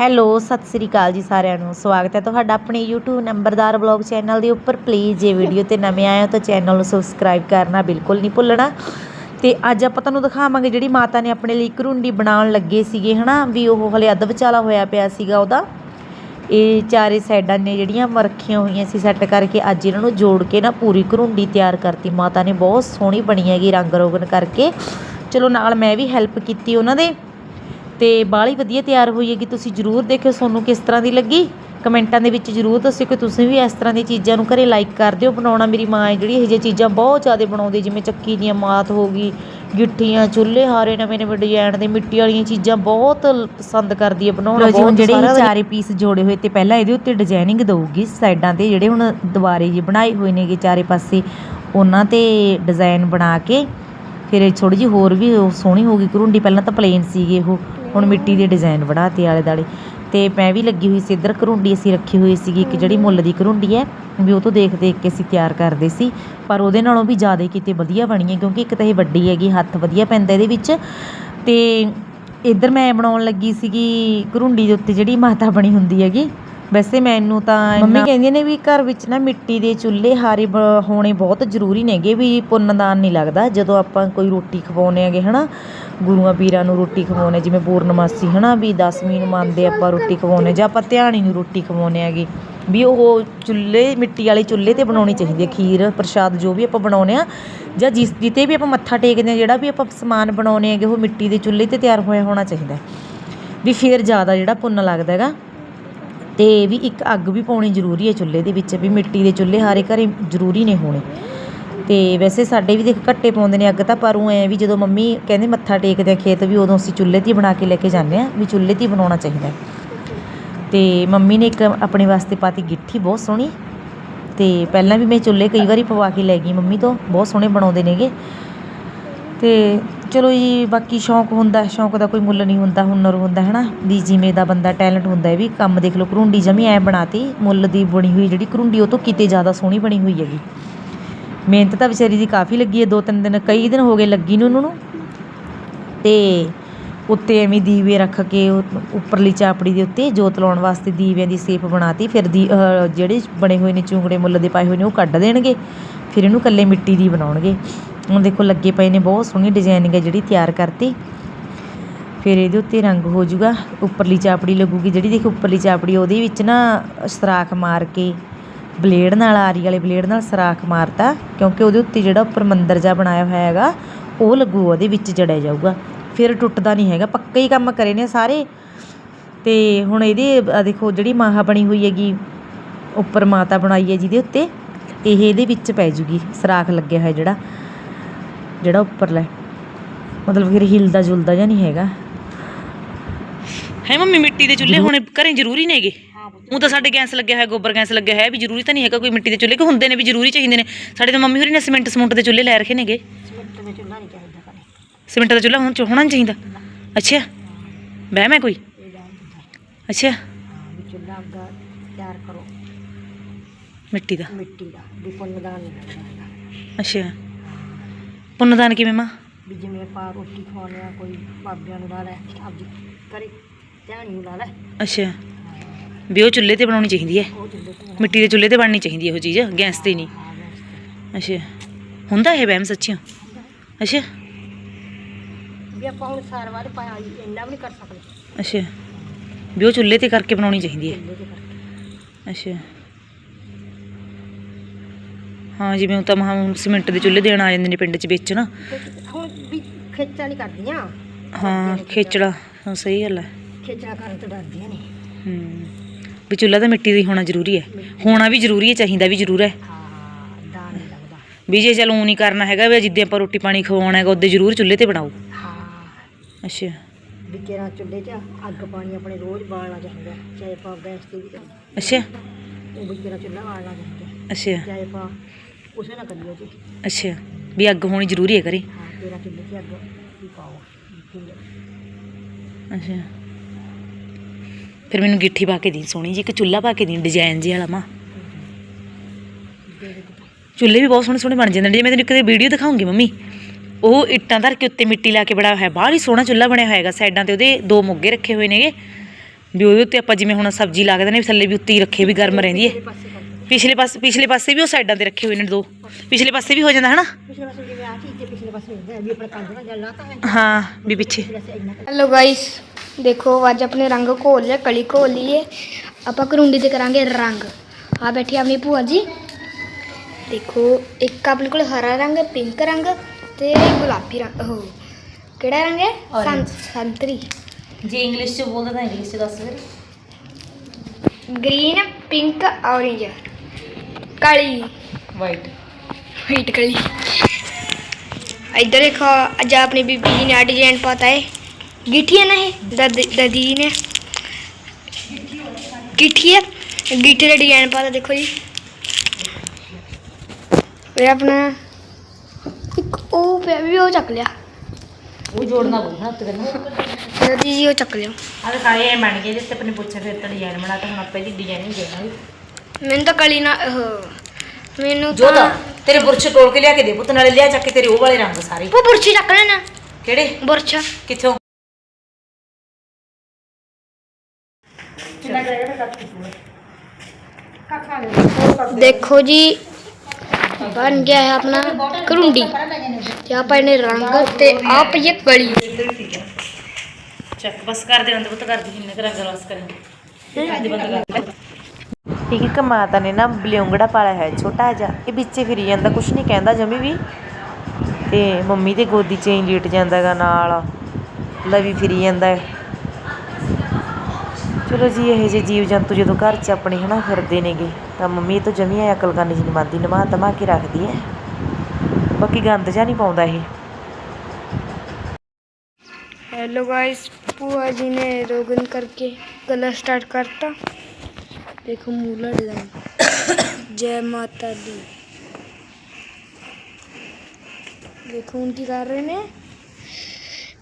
Hello, Sat Sri ਅਕਾਲ ਜੀ ਸਾਰਿਆਂ ਨੂੰ। ਸਵਾਗਤ ਹੈ ਤੁਹਾਡਾ ਆਪਣੇ YouTube ਨੰਬਰਦਾਰ ਬਲੌਗ ਚੈਨਲ ਦੇ ਉੱਪਰ। ਪਲੀਜ਼ ਜੇ ਵੀਡੀਓ ਤੇ ਨਵੇਂ ਆਏ ਹੋ ਤਾਂ ਚੈਨਲ ਨੂੰ ਸਬਸਕ੍ਰਾਈਬ ਕਰਨਾ ਬਿਲਕੁਲ ਨਹੀਂ ਭੁੱਲਣਾ। ਤੇ ਅੱਜ ਆਪਾਂ ਤੁਹਾਨੂੰ ਦਿਖਾਵਾਂਗੇ ਜਿਹੜੀ ਮਾਤਾ ਨੇ ਆਪਣੇ ਲਈ ਘਰੁੰਡੀ ਬਣਾਉਣ ਲੱਗੇ ਸੀਗੇ, ਹਨਾ? ਵੀ ਉਹ ਹਲੇ ਅੱਧ ਵਿਚਾਲਾ ਹੋਇਆ ਪਿਆ ਸੀਗਾ ਉਹਦਾ। ਇਹ ਚਾਰੇ ਸਾਈਡਾਂ ਨੇ ਜਿਹੜੀਆਂ ਮ ਹੋਈਆਂ ਸੀ ਸੈੱਟ ਕਰਕੇ ਅੱਜ ਇਹਨਾਂ ਨੂੰ ਜੋੜ ਕੇ ਨਾ ਪੂਰੀ ਘਰੁੰਡੀ ਤਿਆਰ ਕਰਤੀ। ਮਾਤਾ ਨੇ ਬਹੁਤ ਸੋਹਣੀ ਬਣੀ ਹੈਗੀ ਰੰਗ ਰੋਗਨ ਕਰਕੇ। ਚਲੋ, ਨਾਲ ਮੈਂ ਵੀ ਹੈਲਪ ਕੀਤੀ ਉਹਨਾਂ ਦੇ। ਤੇ ਬਾਹਲੀ ਵਧੀਆ ਤਿਆਰ ਹੋਈ ਹੈਗੀ ਤੁਸੀਂ ਜਰੂਰ ਦੇਖਿਓ ਤੁਹਾਨੂੰ ਕਿਸ ਤਰ੍ਹਾਂ ਦੀ ਲੱਗੀ। ਕਮੈਂਟਾਂ ਦੇ ਵਿੱਚ ਜਰੂਰ ਦੱਸਿਓ ਕਿ ਤੁਸੀਂ ਵੀ ਇਸ ਤਰ੍ਹਾਂ ਦੀਆਂ ਚੀਜ਼ਾਂ ਨੂੰ ਘਰੇ ਲਾਈਕ ਕਰਦੇ ਹੋ ਬਣਾਉਣਾ ਮੇਰੀ ਮਾਂ ਹੈ ਜਿਹੜੀ ਇਹ ਜਿਹੀਆਂ ਚੀਜ਼ਾਂ ਬਹੁਤ ਜ਼ਿਆਦਾ ਬਣਾਉਂਦੀ ਜਿਵੇਂ ਚੱਕੀ ਦੀਆਂ ਮਾਤ ਹੋ ਗਈ ਗਿੱਠੀਆਂ ਚੁੱਲ੍ਹੇ ਹਾਰੇ ਨਵੇਂ ਨਵੇਂ ਡਿਜ਼ਾਈਨ ਦੇ ਮਿੱਟੀ ਵਾਲੀਆਂ ਚੀਜ਼ਾਂ ਬਹੁਤ ਲ- ਪਸੰਦ ਕਰਦੀ ਹੈ ਬਣਾਉਣਾ ਜੀ, ਹੁਣ ਬਹੁਤ ਜਿਹੜੇ ਇਹ ਚਾਰੇ ਪੀਸ ਜੋੜੇ ਹੋਏ ਤੇ ਪਹਿਲਾਂ ਇਹਦੇ ਉੱਤੇ ਡਿਜ਼ਾਈਨਿੰਗ ਦਊਗੀ ਸਾਈਡਾਂ ਤੇ ਜਿਹੜੇ ਹੁਣ ਦੁਬਾਰੇ ਜੀ ਬਣਾਏ ਹੋਏ ਨੇਗੇ ਚਾਰੇ ਪਾਸੇ ਉਹਨਾਂ ਤੇ ਡਿਜ਼ਾਈਨ ਬਣਾ ਕੇ ਫਿਰ ਇਹ ਥੋੜੀ ਜਿਹੀ ਹੋਰ ਵੀ ਉਹ ਸੋਹਣੀ ਹੋ ਗਈ ਘਰੁੰਡੀ ਪਹਿਲਾਂ ਤਾਂ ਪਲੇਨ ਸੀਗੇ ਉਹ, ਹੁਣ ਮਿੱਟੀ ਦੇ ਡਿਜ਼ਾਈਨ ਬਣਾਤੇ ਆਲੇ ਦਾਲੇ ਤੇ ਮੈਂ ਵੀ ਲੱਗੀ ਹੋਈ ਸੀ ਇੱਧਰ ਘਰੁੰਡੀ ਅਸੀਂ ਰੱਖੀ ਹੋਈ ਸੀਗੀ, ਇੱਕ ਜਿਹੜੀ ਮੁੱਲ ਦੀ ਘਰੁੰਡੀ ਹੈ, ਵੀ ਉਹ ਤੋਂ ਦੇਖ ਦੇਖ ਕੇ ਅਸੀਂ ਤਿਆਰ ਕਰਦੇ ਸੀ। ਪਰ ਉਹਦੇ ਨਾਲੋਂ ਵੀ ਜ਼ਿਆਦਾ ਕਿਤੇ ਵਧੀਆ ਬਣੀ ਹੈ, ਕਿਉਂਕਿ ਇੱਕ ਤਾਂ ਇਹ ਵੱਡੀ ਹੈਗੀ, ਹੱਥ ਵਧੀਆ ਪੈਂਦਾ ਇਹਦੇ ਵਿੱਚ। ਤੇ ਇੱਧਰ ਮੈਂ ਬਣਾਉਣ ਲੱਗੀ ਸੀਗੀ ਘਰੁੰਡੀ ਦੇ ਉੱਤੇ ਜਿਹੜੀ ਮਾਤਾ ਬਣੀ ਹੁੰਦੀ ਹੈਗੀ। ਵੈਸੇ ਮੈਨੂੰ ਤਾਂ ਮੰਮੀ ਕਹਿੰਦੀਆਂ ਨੇ ਵੀ ਘਰ ਵਿੱਚ ਨਾ ਮਿੱਟੀ ਦੇ ਚੁੱਲ੍ਹੇ ਹਾਰੇ ਬ- ਹੋਣੇ ਬਹੁਤ ਜ਼ਰੂਰੀ ਨੇਗੇ ਵੀ ਪੁੰਨਦਾਨ ਨਹੀਂ ਲੱਗਦਾ। ਜਦੋਂ ਆਪਾਂ ਕੋਈ ਰੋਟੀ ਖਵਾਉਂਦੇ ਹੈਗੇ ਹਨਾ, ਗੁਰੂਆਂ ਪੀਰਾਂ ਨੂੰ ਰੋਟੀ ਖਵਾਉਂਦੇ, ਜਿਵੇਂ ਪੂਰਨਮਾਸੀ ਹਨਾ ਵੀ ਦਸਵੀਂ ਨੂੰ ਮੰਨਦੇ ਆਪਾਂ ਰੋਟੀ ਖਵਾਉਂਦੇ, ਜਾਂ ਆਪਾਂ ਧਿਆਣੀ ਨੂੰ ਰੋਟੀ ਖਵਾਉਂਦੇ ਹੈਗੇ, ਵੀ ਉਹ ਚੁੱਲ੍ਹੇ, ਮਿੱਟੀ ਵਾਲੇ ਚੁੱਲ੍ਹੇ ਤੇ ਬਣਾਉਣੀ ਚਾਹੀਦੀ ਹੈ। ਖੀਰ, ਪ੍ਰਸ਼ਾਦ ਜੋ ਵੀ ਆਪਾਂ ਬਣਾਉਂਦੇ ਆ ਜਾਂ ਜਿਸ ਜਿੱਤੇ ਵੀ ਆਪਾਂ ਮੱਥਾ ਟੇਕਦੇ ਆ ਜਿਹੜਾ ਵੀ ਆਪਾਂ ਸਮਾਨ ਬਣਾਉਂਦੇ ਹੈਗੇ, ਉਹ ਮਿੱਟੀ ਦੇ ਚੁੱਲ੍ਹੇ ਤੇ ਤਿਆਰ ਹੋਇਆ ਹੋਣਾ ਚਾਹੀਦਾ ਵੀ ਫੇਰ ਜ਼ਿਆਦਾ ਜਿਹੜਾ ਪੁੰਨ ਲੱਗਦਾ ਹੈਗਾ ਤੇ ਵੀ ਇੱਕ ਅੱਗ ਵੀ ਪਾਉਣੀ ਜ਼ਰੂਰੀ ਹੈ ਚੁੱਲ੍ਹੇ ਦੇ ਵਿੱਚ, ਵੀ ਮਿੱਟੀ ਦੇ ਚੁੱਲ੍ਹੇ ਹਾਰੇ ਘਰੇ ਜ਼ਰੂਰੀ ਨੇ ਹੋਣੇ। ਤੇ ਵੈਸੇ ਸਾਡੇ ਵੀ ਦੇਖ ਘੱਟੇ ਪਾਉਂਦੇ ਨੇ ਅੱਗ ਤਾਂ, ਪਰ ਉਹ ਐ ਵੀ ਜਦੋਂ ਮੰਮੀ ਕਹਿੰਦੇ ਮੱਥਾ ਟੇਕਦੇ ਆ ਖੇਤ ਵੀ ਉਦੋਂ ਅਸੀਂ ਚੁੱਲ੍ਹੇ 'ਤੇ ਹੀ ਬਣਾ ਕੇ ਲੈ ਕੇ ਜਾਂਦੇ ਆ, ਵੀ ਚੁੱਲ੍ਹੇ 'ਤੇ ਹੀ ਬਣਾਉਣਾ ਚਾਹੀਦਾ ਹੈ। ਤੇ ਮੰਮੀ ਨੇ ਇੱਕ ਆਪਣੇ ਵਾਸਤੇ ਪਾਤੀ ਗਿੱਠੀ, ਬਹੁਤ ਸੋਹਣੀ। ਤੇ ਪਹਿਲਾਂ ਵੀ ਮੈਂ ਚੁੱਲ੍ਹੇ ਕਈ ਵਾਰੀ ਪਵਾ ਕੇ ਲੈ ਗਈ ਮੰਮੀ ਤੋਂ, ਬਹੁਤ ਸੋਹਣੇ ਬਣਾਉਂਦੇ ਨੇਗੇ। ਤੇ ਚਲੋ ਜੀ, ਬਾਕੀ ਸ਼ੌਂਕ ਹੁੰਦਾ, ਸ਼ੌਂਕ ਦਾ ਕੋਈ ਮੁੱਲ ਨਹੀਂ ਹੁੰਦਾ, ਹੁਨਰ ਹੁੰਦਾ ਹੈ ਨਾ ਵੀ ਜਿਵੇਂ ਦਾ ਬੰਦਾ ਟੈਲੈਂਟ ਹੁੰਦਾ ਹੈ ਵੀ, ਕੰਮ ਦੇਖ ਲਓ ਘਰੁੰਡੀ ਜਮੀ ਐ ਬਣਾਤੀ, ਮੁੱਲ ਦੀ ਬਣੀ ਹੋਈ ਜਿਹੜੀ ਘਰੁੰਡੀ ਉਹ ਤੋਂ ਕਿਤੇ ਜ਼ਿਆਦਾ ਸੋਹਣੀ ਬਣੀ ਹੋਈ ਹੈਗੀ। ਮਿਹਨਤ ਤਾਂ ਵਿਚਾਰੀ ਦੀ ਕਾਫੀ ਲੱਗੀ ਹੈ ਦੋ ਤਿੰਨ ਦਿਨ, ਕਈ ਦਿਨ ਹੋ ਗਏ ਲੱਗੀ ਨੂੰ ਉਹਨੂੰ। ਤੇ ਉੱਤੇ ਐਵੇਂ ਦੀਵੇ ਰੱਖ ਕੇ ਉੱਪਰਲੀ ਚਾਪੜੀ ਦੇ ਉੱਤੇ ਜੋਤ ਲਾਉਣ ਵਾਸਤੇ ਦੀਵਿਆਂ ਦੀ ਸੇਪ ਬਣਾਤੀ, ਫਿਰ ਦੀ ਜਿਹੜੇ ਬਣੇ ਹੋਏ ਨੇ ਚੂੰਗੜੇ ਮੁੱਲ ਦੇ ਪਾਏ ਹੋਏ ਨੇ, ਉਹ ਕੱਢ ਦੇਣਗੇ, ਫਿਰ ਇਹਨੂੰ ਇਕੱਲੇ ਮਿੱਟੀ ਦੀ ਬਣਾਉਣਗੇ। ਹੁਣ ਦੇਖੋ ਲੱਗੇ ਪਏ ਨੇ, ਬਹੁਤ ਸੋਹਣੀ ਡਿਜ਼ਾਈਨਿੰਗ ਹੈ ਜਿਹੜੀ ਤਿਆਰ ਕਰਤੀ। ਫਿਰ ਇਹਦੇ ਉੱਤੇ ਰੰਗ ਹੋ ਜਾਊਗਾ, ਉੱਪਰਲੀ ਚਾਪੜੀ ਲੱਗੂਗੀ ਜਿਹੜੀ, ਦੇਖੋ ਉੱਪਰਲੀ ਚਾਪੜੀ, ਉਹਦੇ ਵਿੱਚ ਨਾ ਸਰਾਖ ਮਾਰ ਕੇ ਬਲੇਡ ਨਾਲ, ਆਰੀ ਵਾਲੇ ਬਲੇਡ ਨਾਲ ਸਰਾਖ ਮਾਰਤਾ, ਕਿਉਂਕਿ ਉਹਦੇ ਉੱਤੇ ਜਿਹੜਾ ਉੱਪਰ ਮੰਦਰ ਜਾ ਬਣਾਇਆ ਹੋਇਆ ਹੈਗਾ, ਉਹ ਲੱਗੂ, ਉਹਦੇ ਵਿੱਚ ਜੜਿਆ ਜਾਊਗਾ। ਫਿਰ ਟੁੱਟਦਾ ਨਹੀਂ ਹੈਗਾ, ਪੱਕੇ ਹੀ ਕੰਮ ਕਰੇ ਨੇ ਸਾਰੇ। ਤੇ ਹੁਣ ਇਹਦੇ ਦੇਖੋ ਜਿਹੜੀ ਮਾਹਾ ਬਣੀ ਹੋਈ ਹੈਗੀ, ਉੱਪਰ ਮਾਤਾ ਬਣਾਈ ਹੈ ਜਿਹਦੇ ਉੱਤੇ, ਇਹ ਇਹਦੇ ਵਿੱਚ ਪੈ ਜੂਗੀ, ਸਰਾਖ ਲੱਗਿਆ ਹੋਇਆ ਜਿਹੜਾ। ਜਿਹੜਾ ਉੱਪਰਲਾ। ਮਤਲਬ ਫਿਰ ਹਿਲਦਾ ਜੁਲਦਾ ਜਾਂ ਨਹੀਂ ਹੈਗਾ। ਹੈ ਮੰਮੀ ਮਿੱਟੀ ਦੇ ਚੁੱਲ੍ਹੇ ਹੋਣੇ ਘਰੇ ਜ਼ਰੂਰੀ ਨੇਗੇ ਉਹ ਤਾਂ ਸਾਡੇ ਗੈਸ ਲੱਗਿਆ ਹੋਇਆ ਗੋਬਰ ਗੈਸ ਲੱਗਿਆ ਹੋਇਆ ਵੀ ਜ਼ਰੂਰੀ ਤਾਂ ਨਹੀਂ ਹੈਗਾ ਕੋਈ ਮਿੱਟੀ ਦੇ ਚੁੱਲ੍ਹੇ ਕਿ ਹੁੰਦੇ ਨੇ ਵੀ ਜ਼ਰੂਰੀ ਚਾਹੀਦੇ ਨੇ। ਸਾਡੇ ਤਾਂ ਮੰਮੀ ਹੋਰੀ ਨੇ ਸੀਮੈਂਟ ਸਮੁੰਟ ਦੇ ਚੁੱਲ੍ਹੇ ਲੈ ਰੱਖੇ ਨੇਗੇ। ਸੀਮੈਂਟ ਦਾ ਚੁੱਲ੍ਹਾ ਹੁਣ ਹੋਣਾ ਨਹੀਂ ਚਾਹੀਦਾ? ਅੱਛਾ। ਬਹਿ ਮੈਂ ਕੋਈ? ਅੱਛਾ। ਚੁੱਲ੍ਹਾ ਆਪਦਾ ਤਿਆਰ ਕਰੋ। ਮਿੱਟੀ ਦਾ। ਮਿੱਟੀ ਦਾ ਵੀ ਨਹੀਂ ਲੱਗਦਾ। ਅੱਛਾ। ਪੁੰਨਦਾਨ ਕਿਵੇਂ ਮਾਂ? ਵੀ ਜਿਵੇਂ ਆਪਾਂ ਰੋਟੀ ਖਵਾਉਂਦੇ ਆ ਕੋਈ ਬਾਬਿਆਂ ਨੂੰ ਲਾ ਲੈ ਆਪਦੀ ਕਰੇ ਧਿਆਣੀ ਨੂੰ ਲਾ ਲੈ। ਅੱਛਾ। ਵੀ ਉਹ ਚੁੱਲ੍ਹੇ ਤੇ ਬਣਾਉਣੀ ਚਾਹੀਦੀ ਹੈ। ਉਹ ਚੁੱਲ੍ਹੇ ਤੇ ਮਿੱਟੀ ਦੇ ਚੁੱਲ੍ਹੇ ਤੇ ਬਣਨੀ ਚਾਹੀਦੀ ਹੈ ਉਹ ਚੀਜ਼ ਗੈਸ ਤੇ ਨਹੀਂ। ਅੱਛਾ। ਹੁੰਦਾ ਇਹ ਵਹਿਮ ਸੱਚੀਓ? ਅੱਛਾ। ਵੀ ਆਪਾਂ ਹੁਣ ਸਾਰ ਵਾਲੇ ਪਾਇਆ ਇੰਨਾ ਵੀ ਨਹੀਂ ਕਰ ਸਕਦੇ। ਅੱਛਾ। ਵੀ ਉਹ ਚੁੱਲ੍ਹੇ ਤੇ ਕਰਕੇ ਬਣਾਉਣੀ ਚਾਹੀਦੀ ਹੈ। ਚੁੱਲ੍ਹੇ ਤੇ ਕਰਕੇ। ਅੱਛਾ। ਹਾਂ ਜਿਵੇਂ ਹੁਣ ਤਾਂ ਮਹਾਂ ਹੁਣ ਸੀਮੈਂਟ ਦੇ ਚੁੱਲ੍ਹੇ ਦੇਣ ਆ ਜਾਂਦੇ ਨੇ ਪਿੰਡ 'ਚ ਵੇਚਣ। ਹੁਣ ਵੀ ਖੇਚਾਂ ਨਹੀਂ ਕਰਦੀਆਂ। ਹਾਂ ਖੇਚੜਾ ਹਾਂ ਸਹੀ ਗੱਲ ਹੈ ਖੇਚਾਂ ਕਰਨ ਤੋਂ ਡਰਦੀਆਂ ਨੇ। ਹੂੰ ਵੀ ਚੁੱਲ੍ਹਾ ਤਾਂ ਮਿੱਟੀ ਦਾ ਹੋਣਾ ਜ਼ਰੂਰੀ ਹੈ। ਹੋਣਾ ਵੀ ਜ਼ਰੂਰੀ ਹੈ ਚਾਹੀਦਾ ਵੀ ਜ਼ਰੂਰ ਹੈ। ਹਾਂ ਦਾਨ ਨਹੀਂ ਲੱਗਦਾ। ਵੀ ਜੇ ਚਲ ਊਂ ਨਹੀਂ ਕਰਨਾ ਹੈਗਾ ਵੀ ਜਿੱਦੇ ਆਪਾਂ ਰੋਟੀ ਪਾਣੀ ਖਵਾਉਣਾ ਹੈਗਾ ਉਹਦੇ ਜ਼ਰੂਰ ਚੁੱਲ੍ਹੇ ਤੇ ਬਣਾਓ। ਹਾਂ। ਅੱਛਾ। ਵੀ ਕਿਹੜਾ ਚੁੱਲ੍ਹੇ 'ਚ ਅੱਗ ਪਾਣੀ ਆਪਣੇ ਰੋਜ਼ ਬਾਲਣਾ ਚਾਹੀਦਾ ਚਾਹੇ ਆਪਾਂ ਗੈਸ ਤੇ ਵੀ ਕਰੀਏ ਅੱਛਾ। ਉਹ ਵੀ ਕਿਹੜਾ ਚੁੱਲ੍ਹਾ ਬਾਲਣਾ ਚਾਹੀਦਾ। ਅੱਛਾ। ਚਾਹੇ ਆਪਾਂ ਉਸੇ ਨਾਲ ਕਰੀਏ ਜੀ। ਅੱਛਾ ਵੀ ਅੱਗ ਹੋਣੀ ਜ਼ਰੂਰੀ ਹੈ ਹਾਂ ਅੱਗ ਵੀ ਪਾਓ? ਵੀ ਅੱਛਾ। ਫਿਰ ਮੈਨੂੰ ਗਿੱਠੀ ਪਾ ਕੇ ਦੀ ਸੋਹਣੀ ਜੀ ਇੱਕ ਚੁੱਲ੍ਹਾ ਪਾ ਕੇ ਦੀ ਡਿਜ਼ਾਈਨ ਜੀ ਵਾਲਾ ਮਾਂ। ਚੁੱਲ੍ਹੇ ਵੀ ਬਹੁਤ ਸੋਹਣੇ ਸੋਹਣੇ ਬਣ ਜਾਂਦੇ ਨੇ ਜੇ ਮੈਂ ਤੈਨੂੰ ਕਦੇ ਵੀਡੀਓ ਦਿਖਾਉਂਗੀ ਮੰਮੀ ਉਹ ਇੱਟਾਂ ਧਰ ਕੇ ਉੱਤੇ ਮਿੱਟੀ ਲਾ ਕੇ ਬੜਾ ਹੋਇਆ ਬਾਹਰ ਹੀ ਸੋਹਣਾ ਚੁੱਲ੍ਹਾ ਬਣਿਆ ਹੋਏਗਾ ਸਾਈਡਾਂ ਤੇ ਉਹਦੇ ਦੋ ਮੁੱਗੇ ਰੱਖੇ ਹੋਏ ਨੇਗੇ ਵੀ ਉਹਦੇ ਉੱਤੇ ਆਪਾਂ ਜਿਵੇਂ ਹੁਣ ਸਬਜ਼ੀ ਲਾ ਕੇ ਦਿੰਦੇ ਨੇ ਥੱਲੇ ਵੀ ਉੱਤੇ ਹੀ ਰੱਖੇ ਵੀ ਗਰਮ ਰਹਿੰਦੀ ਹੈ। ਪਿਛਲੇ ਪਾਸੇ ਪਿਛਲੇ ਪਾਸੇ ਵੀ ਉਹ ਸਾਈਡਾਂ ਤੇ ਰੱਖੇ ਹੋਏ ਨੇ ਦੋ। ਪਿਛਲੇ ਪਾਸੇ ਵੀ ਹੋ ਜਾਂਦਾ ਹਨਾ? ਪਿਛਲੇ ਪਾਸੇ ਜਿਵੇਂ ਆ ਚੀਜ਼ ਦੇ ਪਿਛਲੇ ਪਾਸੇ ਹੁੰਦਾ ਹੈ ਵੀ ਆਪਣਾ ਕੰਧ ਨਾਲ ਜਲ ਲਾਤਾ ਹੈ ਹਾਂ ਵੀ ਪਿੱਛੇ। ਹੈਲੋ ਗਾਇਸ ਦੇਖੋ ਅੱਜ ਆਪਣੇ ਰੰਗ ਘੋਲ ਲਿਆ ਕਲੀ ਘੋਲ ਲਈਏ। ਆਪਾਂ ਕਰੁੰਡੀ ਤੇ ਕਰਾਂਗੇ ਰੰਗ। ਆ ਬੈਠੀ ਆਪਣੀ ਭੂਆ ਜੀ। ਦੇਖੋ ਇੱਕ ਆਪਣੇ ਕੋਲ ਹਰਾ ਰੰਗ ਪਿੰਕ ਰੰਗ ਤੇ ਗੁਲਾਬੀ ਰੰਗ। ਉਹ ਕਿਹੜਾ ਰੰਗ ਹੈ? ਸੰ- ਸੰਤਰੀ। ਜੇ ਇੰਗਲਿਸ਼ ਚ ਬੋਲਦਾ ਤਾਂ ਇੰਗਲਿਸ਼ ਚ ਦੱਸ ਫਿਰ। ਗ੍ਰੀਨ ਪਿੰਕ ਔਰੇਂਜ ਕਾਲੀ ਵਾਈਟ ਵਾਈਟ ਕਲੀ ਇੱਧਰ ਦੇਖੋ ਅੱਜ ਆਪਣੀ ਬੀਬੀ ਜੀ ਨੇ ਆ ਡਿਜ਼ਾਈਨ ਪਾਤਾ ਹੈ ਗਿੱਠੀ ਹੈ ਨਾ ਇਹ ਦਾਦੀ ਦਾਦੀ ਜੀ ਨੇ ਗਿੱਠੀ ਹੈ ਗਿੱਠੀ ਦਾ ਡਿਜ਼ਾਈਨ ਪਾਤਾ ਦੇਖੋ ਜੀ ਇਹ ਆਪਣਾ ਇੱਕ ਉਹ ਪਿਆ ਵੀ ਉਹ ਚੱਕ ਲਿਆ ਉਹ ਜੋੜਨਾ ਬੋਲਣਾ ਉੱਤੇ ਕਰਨਾ ਦਾਦੀ ਜੀ ਉਹ ਚੱਕ ਲਿਆ ਆ ਦਿਖਾਏ ਐ ਬਣ ਗਏ ਜਿੱਤੇ ਆਪਣੇ ਪੁੱਛੇ ਫਿਰ ਤਾਂ ਡਿਜ਼ਾਈਨ ਬਣਾਤਾ ਹੁਣ ਆਪਾਂ ਇਹਦੀ ਡਿਜ਼ਾਈਨਿੰਗ ਦੇਣਾ ਮੈਨੂੰ ਤਾਂ ਕਲੀ ਨਾ ਉਹ ਮੈਨੂੰ ਜੋ ਤਾਂ ਤਾਂ ਤੇਰੇ ਬੁਰਸ਼ ਤੋੜ ਕੇ ਲਿਆ ਕੇ ਦੇ ਪੁੱਤ ਨਾਲੇ ਲਿਆ ਚੱਕ ਕੇ ਤੇਰੇ ਉਹ ਵਾਲੇ ਰੰਗ ਸਾਰੇ। ਉਹ ਬੁਰਛੀ ਚੱਕ ਲੈਣਾ। ਕਿਹੜੇ? ਬੁਰਛ ਕਿੱਥੋਂ? ਦੇਖੋ ਜੀ ਬਣ ਗਿਆ ਹੈ ਆਪਣਾ ਕਰੁੰਡੀ ਤੇ ਆਪਾਂ ਇਹਨੇ ਰੰਗ ਤੇ ਆਪ ਇਹ ਕਲੀ। ਚੱਕ ਬਸ ਕਰ ਦੇ ਬੰਦ ਪੁੱਤ ਕਰ ਦੇ ਜਿੰਨੇ ਕੁ ਰੰਗ ਰਸ ਕਰੇ। ਅੱਜ ਬੰਦ ਕਰ। ਦੇ ਇੱਕ ਇੱਕ ਮਾਤਾ ਨੇ ਨਾ ਬਲਿਉਂਗੜਾ ਪਾਲਿਆ ਹੈ ਛੋਟਾ ਜਿਹਾ ਇਹ ਵਿੱਚੇ ਫਿਰੀ ਜਾਂਦਾ ਕੁਛ ਨਹੀਂ ਕਹਿੰਦਾ ਜਮੀ ਵੀ ਤੇ ਮੰਮੀ ਦੇ ਗੋਦੀ 'ਚ ਹੀ ਲੇਟ ਜਾਂਦਾ ਗਾ ਨਾਲ ਲਵੀ ਫਿਰੀ ਜਾਂਦਾ ਹੈ ਚਲੋ ਜੀ ਇਹ ਜੇ ਜੀਵ ਜੰਤੂ ਜਦੋਂ ਘਰ 'ਚ ਆਪਣੇ ਹਨਾ ਫਿਰਦੇ ਨੇਗੇ ਤਾਂ ਮੰਮੀ ਇਹ ਤੋਂ ਜਮੀ ਐ ਅਕਲ ਕਰਨੀ ਜੀ ਨਹੀਂ ਮੰਨਦੀ ਨਮਾ ਤਮਾ ਕੇ ਰੱਖਦੀ ਹੈ ਬਾਕੀ ਗੰਦ ਜਾਂ ਨਹੀਂ ਪਾਉਂਦਾ ਇਹ हेलो गाइस बुआ जी ने रोगन करके गला स्टार्ट करता देखो मूला डिजाइन जय माता दी देखो उनकी कर रहे ने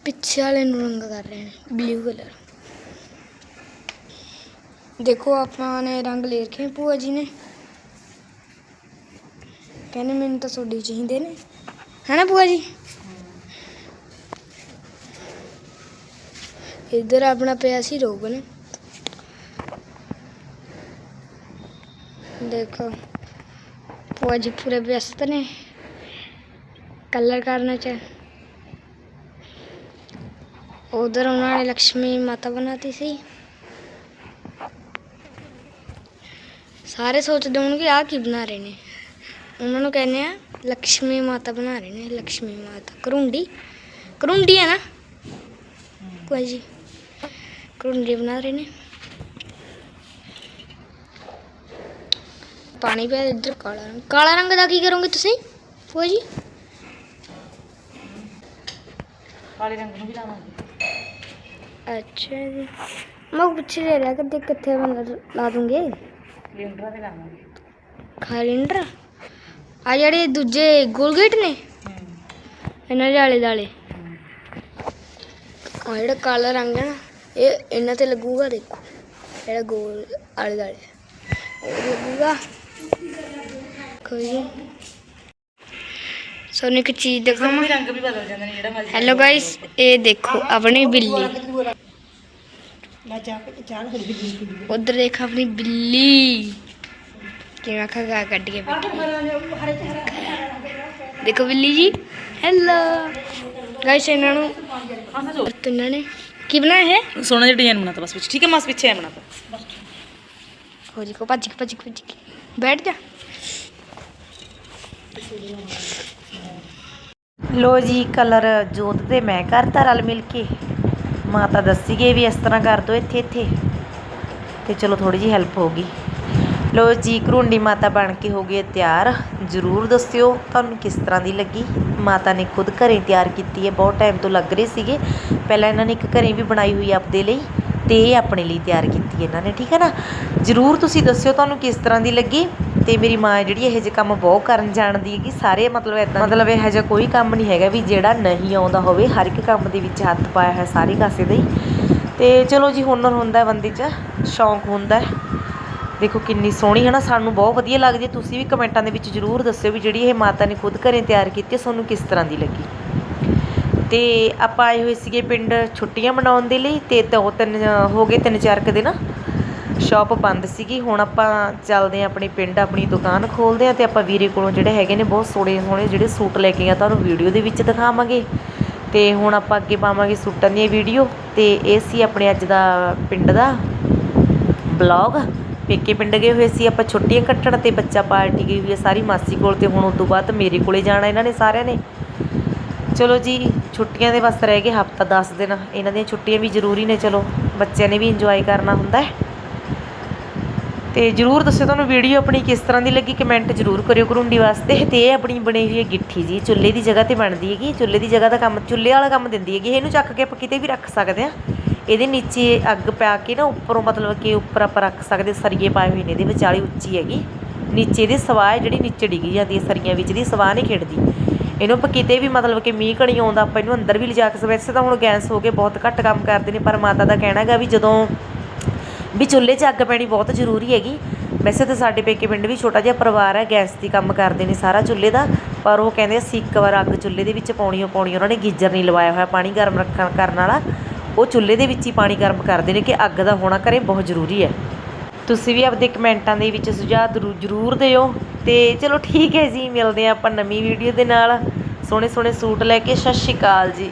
ਪਿੱਛੇ ਵਾਲੇ ਨੂੰ ਰੰਗ ਕਰ ਰਹੇ ਨੇ ਬਲੂ ਕਲਰ ਦੇਖੋ ਆਪਾਂ ਨੇ ਰੰਗ ਲੈ ਰੱਖੇ ਭੂਆ ਜੀ ਨੇ ਕਹਿੰਦੇ ਮੈਨੂੰ ਤਾਂ ਸੋਡੀ ਚਾਹੀਦੇ ਨੇ ਹੈਨਾ ਭੂਆ ਜੀ ਇੱਧਰ ਆਪਣਾ ਪਿਆ ਸੀ ਰੋਗਨ देखो ਭੂਆ ਜੀ ਪੂਰੇ ਵਿਅਸਤ ਨੇ। ਕਲਰ ਕਰਨਾ ਚ। ਉਧਰ ਉਹਨਾਂ ਨੇ ਲక్ష్ਮੀ ਮਾਤਾ ਬਣਾਤੀ ਸੀ। ਸਾਰੇ ਸੋਚਦੇ ਹੋਣਗੇ ਆ ਕੀ ਬਣਾ ਰਹੇ ਨੇ? ਉਹਨਾਂ ਨੂੰ ਕਹਿੰਦੇ ਆ ਲక్ష్ਮੀ ਮਾਤਾ ਬਣਾ ਰਹੇ ਨੇ ਲక్ష్ਮੀ ਮਾਤਾ। ਕਰੁੰਡੀ ਕਰੁੰਡੀ ਹੈ ਨਾ? ਕੋਈ ਜੀ। ਕਰੁੰਡੀ ਬਣਾ ਰਹੇ ਨੇ। ਪਾਣੀ ਪਿਆ ਇੱਧਰ ਕਾਲਾ ਰੰਗ। ਕਾਲਾ ਰੰਗ ਦਾ ਕੀ ਕਰੋਗੇ ਤੁਸੀਂ? ਭੂਆ ਜੀ? ਕਾਲੇ ਰੰਗ ਨੂੰ ਵੀ ਲਾਵਾਂਗੇ। ਅੱਛਾ ਜੀ। ਮੈਂ ਪੁੱਛ ਰਿਹਾ ਕਿ ਕਿੱਥੇ ਬੰਦਾ ਲਾ ਦੂੰਗੇ। ਲਿੰਡਰਾ ਤੇ ਲਾਵਾਂਗੇ। ਕੈਲੰਡਰ? ਆ ਜਿਹੜੇ ਦੂਜੇ ਗੋਲਗੇਟ ਨੇ? ਇਹਨਾਂ ਦੇ ਆਲੇ ਦਾਲੇ ਆ ਜਿਹੜਾ ਕਾਲਾ ਰੰਗ ਹੈ ਨਾ ਇਹ ਇਹਨਾਂ ਤੇ ਲੱਗੂਗਾ ਦੇਖੋ। ਜਿਹੜਾ ਗੋਲ ਆਲੇ ਦਾਲੇ ਉਹ ਲੱਗੂਗਾ। ਕੋਈ ਸੋਨੇ ਇੱਕ ਚੀਜ਼ ਦਿਖਾਵਾਂ ਰੰਗ ਵੀ ਬਦਲ ਜਾਂਦੇ ਨੇ ਜਿਹੜਾ ਮਰਜ਼ੀ ਹੈਲੋ ਗਾਇਸ ਇਹ ਦੇਖੋ ਆਪਣੀ ਬਿੱਲੀ। ਜਾ ਉਧਰ ਦੇਖ ਆਪਣੀ ਬਿੱਲੀ। ਕਿਵੇਂ ਖਗਾ ਕੱਢ ਕੇ ਦੇਖੋ ਬਿੱਲੀ ਜੀ। ਹੈਲੋ ਗਾਇਸ ਇਹਨਾਂ ਨੂੰ ਇਹਨਾਂ ਨੇ। ਕੀ ਬਣਾਇਆ ਹੈ ਸੋਹਣਾ ਜਿਹਾ ਡਿਜ਼ਾਈਨ ਬਣਾਤਾ ਬਸ ਵਿੱਚ। ਠੀਕ ਹੈ ਮਾਸ ਪਿੱਛੇ ਐ ਬਣਾਤਾ। ਹੋ ਜੀ ਕੋ ਭੱਜ ਕੇ ਭੱਜ ਕੇ ਭੱਜ ਕੇ। ਬੈਠ ਜਾ। ਲੋ ਜੀ, ਕਲਰ ਜੋਤ ਤੇ ਮੈਂ ਕਰਤਾ ਰਲ ਮਿਲ ਕੇ। ਮਾਤਾ ਦੱਸੀ ਗਈ ਵੀ ਇਸ ਤਰ੍ਹਾਂ ਕਰ ਦੋ ਇੱਥੇ ਇੱਥੇ। ਤੇ ਚਲੋ ਥੋੜੀ ਜੀ ਹੈਲਪ ਹੋ ਗਈ। ਲੋ ਜੀ ਕਰੁੰਡੀ ਮਾਤਾ ਬਣ ਕੇ ਹੋ ਗਈ ਤਿਆਰ। ਜਰੂਰ ਦੱਸਿਓ ਤੁਹਾਨੂੰ ਕਿਸ ਤਰ੍ਹਾਂ ਦੀ ਲੱਗੀ। ਮਾਤਾ ਨੇ ਖੁਦ ਘਰੇ ਤਿਆਰ ਕੀਤੀ ਹੈ, ਬਹੁਤ ਟਾਈਮ ਤੋਂ ਲੱਗ ਰਹੇ ਸੀਗੇ। ਪਹਿਲਾਂ ਇਹਨਾਂ ਨੇ ਇੱਕ ਘਰੇ ਵੀ ਬਣਾਈ ਹੋਈ ਆਪਦੇ ਲਈ। ਅਤੇ ਇਹ ਆਪਣੇ ਲਈ ਤਿਆਰ ਕੀਤੀ ਇਹਨਾਂ ਨੇ, ਠੀਕ ਹੈ ਨਾ? ਜਰੂਰ ਤੁਸੀਂ ਦੱਸਿਓ ਤੁਹਾਨੂੰ ਕਿਸ ਤਰ੍ਹਾਂ ਦੀ ਲੱਗੀ ਅਤੇ ਮੇਰੀ ਮਾਂ ਜਿਹੜੀ ਇਹੋ ਜਿਹੇ ਕੰਮ ਬਹੁਤ ਕਰਨ ਜਾਣਦੀ ਹੈਗੀ, ਸਾਰੇ ਮਤਲਬ ਇਦਾਂ ਮਤਲਬ ਇਹੋ ਜਿਹਾ ਕੋਈ ਕੰਮ ਨਹੀਂ ਹੈਗਾ ਵੀ ਜਿਹੜਾ ਨਹੀਂ ਆਉਂਦਾ ਹੋਵੇ, ਹਰ ਇੱਕ ਕੰਮ ਦੇ ਵਿੱਚ ਹੱਥ ਪਾਇਆ ਹੈ ਸਾਰੇ ਕਾਸੇ ਦਾ ਹੀ। ਤੇ ਚਲੋ ਜੀ, ਹੁਨਰ ਹੁੰਦਾ ਬੰਦੇ 'ਚ, ਸ਼ੌਂਕ ਹੁੰਦਾ ਦੇਖੋ ਕਿੰਨੀ ਸੋਹਣੀ ਹੈ ਨਾ ਸਾਨੂੰ ਬਹੁਤ ਵਧੀਆ ਲੱਗਦੀ ਹੈ। ਤੁਸੀਂ ਵੀ ਕਮੈਂਟਾਂ ਦੇ ਵਿੱਚ ਜਰੂਰ ਦੱਸਿਓ ਵੀ ਜਿਹੜੀ ਇਹ ਮਾਤਾ ਨੇ ਖੁਦ ਘਰੇ ਤਿਆਰ ਕੀਤੀ ਹੈ, ਤੁਹਾਨੂੰ ਕਿਸ ਤਰ੍ਹਾਂ ਦੀ ਲੱਗੀ? ਅਤੇ ਆਪਾਂ ਆਏ ਹੋਏ ਸੀਗੇ ਪਿੰਡ ਛੁੱਟੀਆਂ ਮਨਾਉਣ ਦੇ ਲਈ ਅਤੇ ਦੋ ਤਿੰਨ, ਹੋ ਗਏ ਤਿੰਨ ਚਾਰ ਕੁ ਦਿਨ। ਸ਼ੋਪ ਬੰਦ ਸੀਗੀ, ਹੁਣ ਆਪਾਂ ਚੱਲਦੇ ਹਾਂ ਆਪਣੇ ਪਿੰਡ, ਆਪਣੀ ਦੁਕਾਨ ਖੋਲਦੇ ਹਾਂ ਅਤੇ ਆਪਾਂ ਵੀਰੇ ਕੋਲੋਂ ਜਿਹੜੇ ਹੈਗੇ ਨੇ ਬਹੁਤ ਸੋਹਣੇ ਸੋਹਣੇ ਜਿਹੜੇ ਸੂਟ ਲੈ ਕੇ ਆ, ਤੁਹਾਨੂੰ ਵੀਡੀਓ ਦੇ ਵਿੱਚ ਦਿਖਾਵਾਂਗੇ। ਅਤੇ ਹੁਣ ਆਪਾਂ ਅੱਗੇ ਪਾਵਾਂਗੇ ਸੂਟਾਂ ਦੀਆਂ ਵੀਡੀਓ ਅਤੇ ਇਹ ਸੀ ਆਪਣੇ ਅੱਜ ਦਾ ਪਿੰਡ ਦਾ ਬਲੌਗ ਪੇਕੇ ਪਿੰਡ ਗਏ ਹੋਏ ਸੀ, ਆਪਾਂ ਛੁੱਟੀਆਂ ਕੱਟਣ ਤੇ ਬੱਚਾ ਪਾਰਟੀ ਗਈ ਹੋਈ ਹੈ ਸਾਰੀ ਮਾਸੀ ਕੋਲ ਤੇ ਹੁਣ ਉਸ ਤੋਂ ਬਾਅਦ ਮੇਰੇ ਕੋਲੇ ਜਾਣਾ ਇਹਨਾਂ ਨੇ ਸਾਰਿਆਂ ਨੇ। ਚਲੋ ਜੀ, ਛੁੱਟੀਆਂ ਦੇ ਵਾਸਤੇ ਰਹਿ ਗਏ ਹਫਤਾ 10 ਦਿਨ। ਇਹਨਾਂ ਦੀਆਂ ਛੁੱਟੀਆਂ ਵੀ ਜ਼ਰੂਰੀ ਨੇ, ਚਲੋ, ਬੱਚਿਆਂ ਨੇ ਵੀ ਇੰਜੋਏ ਕਰਨਾ ਹੁੰਦਾ ਹੈ। ਤੇ ਜਰੂਰ ਦੱਸਿਓ ਤੁਹਾਨੂੰ ਵੀਡੀਓ ਆਪਣੀ ਕਿਸ ਤਰ੍ਹਾਂ ਦੀ ਲੱਗੀ ਕਮੈਂਟ ਜਰੂਰ ਕਰਿਓ ਕਰੁੰਡੀ ਵਾਸਤੇ। ਤੇ ਇਹ ਆਪਣੀ ਬਣੀ ਹੋਈ ਹੈ ਗਿੱਠੀ ਜੀ, ਚੁੱਲ੍ਹੇ ਦੀ ਜਗ੍ਹਾ ਤੇ ਬਣਦੀ ਹੈਗੀ। ਚੁੱਲ੍ਹੇ ਦੀ ਜਗ੍ਹਾ ਦਾ ਕੰਮ, ਚੁੱਲ੍ਹੇ ਵਾਲਾ ਕੰਮ ਦਿੰਦੀ ਹੈਗੀ। ਇਹਨੂੰ ਚੱਕ ਕੇ ਆਪਾਂ ਕਿਤੇ ਵੀ ਰੱਖ ਸਕਦੇ ਆ ਇਹਦੇ ਨੀਚੇ ਅੱਗ ਪਾ ਕੇ ਨਾ, ਉੱਪਰੋਂ ਮਤਲਬ ਕਿ ਉੱਪਰ ਆਪਾਂ ਰੱਖ ਸਕਦੇ ਸਰੀਏ ਪਾਏ ਹੋਏ ਨੇ ਇਹਦੇ ਵਿਚਾਲੇ ਉੱਚੀ ਹੈਗੀ। ਨੀਚੇ ਦੇ ਸਵਾਹ ਹੈ ਜਿਹੜੀ, ਨੀਚੇ ਡਿੱਗੀ ਜਾਂਦੀ ਹੈ ਸਰੀਆਂ ਵਿੱਚ ਦੀ ਸਵਾਹ ਨਹੀਂ ਖਿੜਦੀ। ਇਹਨੂੰ ਆਪਾਂ ਕਿਤੇ ਵੀ ਮਤਲਬ ਕਿ ਮੀਂਹ ਕਣੀ ਆਉਂਦਾ, ਆਪਾਂ ਇਹਨੂੰ ਅੰਦਰ ਵੀ ਲਿਜਾ ਕੇ, ਵੈਸੇ ਤਾਂ ਹੁਣ ਗੈਸ ਹੋ ਕੇ ਬਹੁਤ ਘੱਟ ਕੰਮ ਕਰਦੇ ਨੇ, ਪਰ ਮਾਤਾ ਦਾ ਕਹਿਣਾ ਹੈਗਾ ਵੀ ਜਦੋਂ ਵੀ ਚੁੱਲ੍ਹੇ 'ਚ ਅੱਗ ਪੈਣੀ ਬਹੁਤ ਜ਼ਰੂਰੀ ਹੈਗੀ। ਵੈਸੇ ਤਾਂ ਸਾਡੇ ਪੇਕੇ ਪਿੰਡ ਵੀ ਛੋਟਾ ਜਿਹਾ ਪਰਿਵਾਰ ਹੈ, ਗੈਸ ਦੀ ਕੰਮ ਕਰਦੇ ਨੇ ਸਾਰਾ ਚੁੱਲ੍ਹੇ ਦਾ, ਪਰ ਉਹ ਕਹਿੰਦੇ ਅਸੀਂ ਇੱਕ ਵਾਰ ਅੱਗ ਚੁੱਲ੍ਹੇ ਦੇ ਵਿੱਚ ਪਾਉਣੀ ਓ ਪਾਉਣੀ, ਉਹਨਾਂ ਨੇ ਗੀਜ਼ਰ ਨਹੀਂ ਲਵਾਇਆ ਹੋਇਆ ਪਾਣੀ ਗਰਮ ਰੱਖਣ ਕਰਨ ਵਾਲਾ। ਉਹ ਚੁੱਲ੍ਹੇ ਦੇ ਵਿੱਚ ਹੀ ਪਾਣੀ ਗਰਮ ਕਰਦੇ ਨੇ ਕਿ ਅੱਗ ਦਾ ਹੋਣਾ ਘਰੇ ਬਹੁਤ ਜ਼ਰੂਰੀ ਹੈ। ਤੁਸੀਂ ਵੀ ਆਪਦੇ ਕਮੈਂਟਾਂ ਦੇ ਵਿੱਚ ਸੁਝਾਅ ਜ਼ਰੂ- ਜ਼ਰੂਰ ਦਿਓ। ਤੇ ਚਲੋ ਠੀਕ ਹੈ ਜੀ, ਮਿਲਦੇ ਹਾਂ ਆਪਾਂ ਨਵੀਂ ਵੀਡੀਓ ਦੇ ਨਾਲ। ਸੋਹਣੇ ਸੋਹਣੇ ਸੂਟ ਲੈ ਕੇ, ਸਤਿ ਸ਼੍ਰੀ ਅਕਾਲ ਜੀ।